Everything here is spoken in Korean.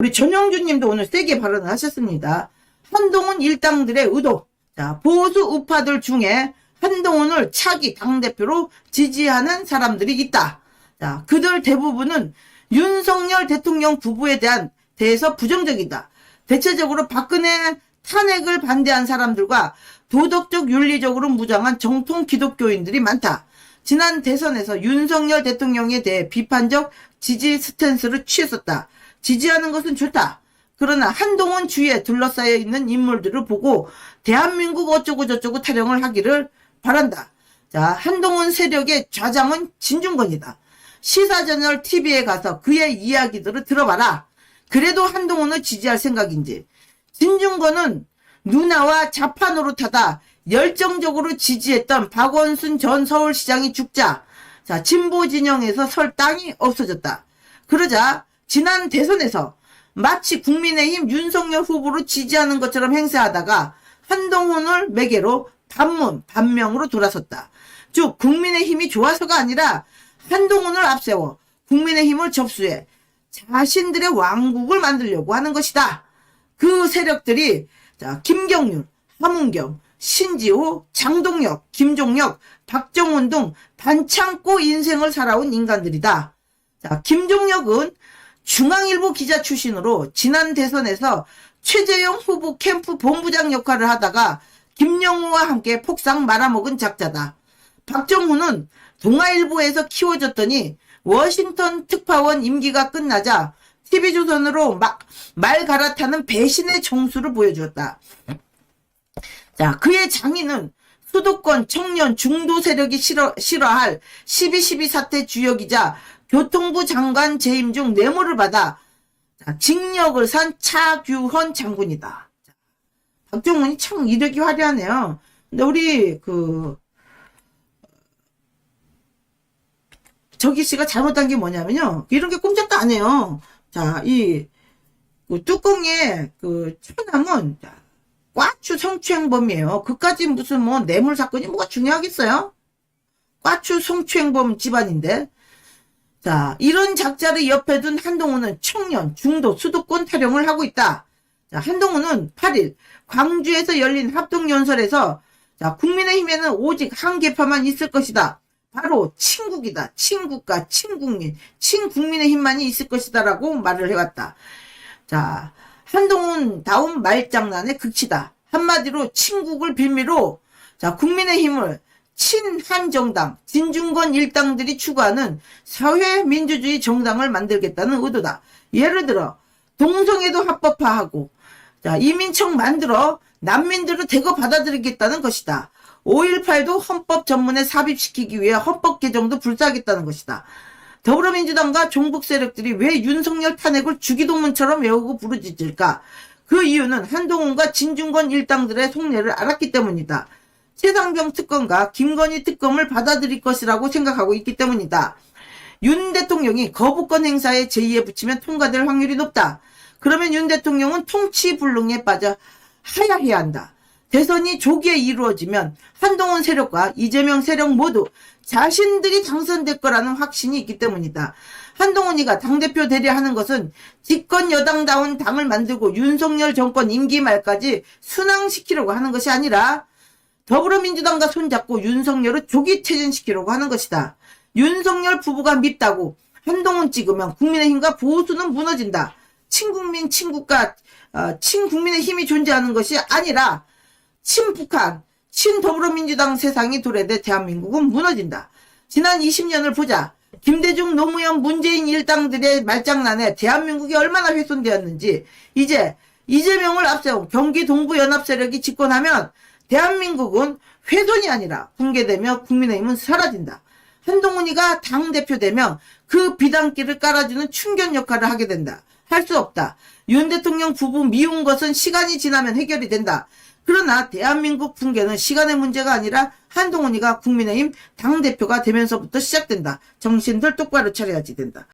우리 전영준 님도 오늘 세게 발언을 하셨습니다. 한동훈 일당들의 의도. 자, 보수 우파들 중에 한동훈을 차기 당대표로 지지하는 사람들이 있다. 자, 그들 대부분은 윤석열 대통령 부부에 대한 대해서 부정적이다. 대체적으로 박근혜 탄핵을 반대한 사람들과 도덕적 윤리적으로 무장한 정통 기독교인들이 많다. 지난 대선에서 윤석열 대통령에 대해 비판적 지지 스탠스를 취했었다. 지지하는 것은 좋다. 그러나 한동훈 주위에 둘러싸여 있는 인물들을 보고 대한민국 어쩌고 저쩌고 타령을 하기를 바란다. 자, 한동훈 세력의 좌장은 진중권이다. 시사저널 TV에 가서 그의 이야기들을 들어봐라. 그래도 한동훈을 지지할 생각인지. 진중권은 누나와 자파 노릇하다 열정적으로 지지했던 박원순 전 서울시장이 죽자 자 진보 진영에서 설 땅이 없어졌다. 그러자 지난 대선에서 마치 국민의힘 윤석열 후보를 지지하는 것처럼 행세하다가 한동훈을 매개로 반문 반명으로 돌아섰다. 즉 국민의힘이 좋아서가 아니라 한동훈을 앞세워 국민의힘을 접수해 자신들의 왕국을 만들려고 하는 것이다. 그 세력들이 자 김경률, 함은경, 신지호, 장동혁, 김종혁, 박정훈 등 반창고 인생을 살아온 인간들이다. 자 김종혁은 중앙일보 기자 출신으로 지난 대선에서 최재형 후보 캠프 본부장 역할을 하다가 김영우와 함께 폭삭 말아먹은 작자다. 박정훈은 동아일보에서 키워졌더니 워싱턴 특파원 임기가 끝나자 TV조선으로 막, 말 갈아타는 배신의 정수를 보여주었다. 자, 그의 장인은 수도권 청년 중도 세력이 싫어, 싫어할 12.12 사태 주역이자 교통부 장관 재임 중 뇌물을 받아 자, 징역을 산 차규헌 장군이다. 자, 박정훈이 참 이력이 화려하네요. 근데 우리 그 저기 씨가 잘못한 게 뭐냐면요. 이런 게 꼼짝도 안 해요. 자, 이, 그 뚜껑에 그 처남은 자, 과추 성추행범이에요. 그까지 무슨 뭐 뇌물 사건이 뭐가 중요하겠어요? 과추 성추행범 집안인데. 자, 이런 작자를 옆에 둔 한동훈은 청년, 중도, 수도권 타령을 하고 있다. 자, 한동훈은 8일 광주에서 열린 합동연설에서 자, 국민의힘에는 오직 한 개파만 있을 것이다. 바로 친국이다. 친국과 친국민, 친국민의힘만이 있을 것이다라고 말을 해왔다. 자, 한동훈 다운 말장난의 극치다. 한마디로 친국을 빌미로 자, 국민의힘을 친한 정당, 진중권 일당들이 추구하는 사회민주주의 정당을 만들겠다는 의도다. 예를 들어 동성애도 합법화하고 자, 이민청 만들어 난민들을 대거 받아들이겠다는 것이다. 5.18도 헌법 전문에 삽입시키기 위해 헌법 개정도 불사하겠다는 것이다. 더불어민주당과 종북 세력들이 왜 윤석열 탄핵을 주기도문처럼 외우고 부르짖을까? 그 이유는 한동훈과 진중권 일당들의 속내를 알았기 때문이다. 최상병 특검과 김건희 특검을 받아들일 것이라고 생각하고 있기 때문이다. 윤 대통령이 거부권 행사에 제의에 붙이면 통과될 확률이 높다. 그러면 윤 대통령은 통치 불능에 빠져 하야해야 한다. 대선이 조기에 이루어지면 한동훈 세력과 이재명 세력 모두 자신들이 당선될 거라는 확신이 있기 때문이다. 한동훈이가 당대표 대리하는 것은 집권 여당다운 당을 만들고 윤석열 정권 임기 말까지 순항시키려고 하는 것이 아니라 더불어민주당과 손잡고 윤석열을 조기 퇴진시키려고 하는 것이다. 윤석열 부부가 밉다고 한동훈 찍으면 국민의힘과 보수는 무너진다. 친국민, 친국가, 어, 친국민의 힘이 존재하는 것이 아니라 친북한, 친더불어민주당 세상이 도래돼 대한민국은 무너진다. 지난 20년을 보자. 김대중, 노무현, 문재인 일당들의 말장난에 대한민국이 얼마나 훼손되었는지 이제 이재명을 앞세운 경기 동부 연합 세력이 집권하면 대한민국은 훼손이 아니라 붕괴되며 국민의힘은 사라진다. 한동훈이가 당대표 되면 그 비단길을 깔아주는 충견 역할을 하게 된다. 할 수 없다. 윤 대통령 부부 미운 것은 시간이 지나면 해결이 된다. 그러나 대한민국 붕괴는 시간의 문제가 아니라 한동훈이가 국민의힘 당대표가 되면서부터 시작된다. 정신들 똑바로 차려야지 된다.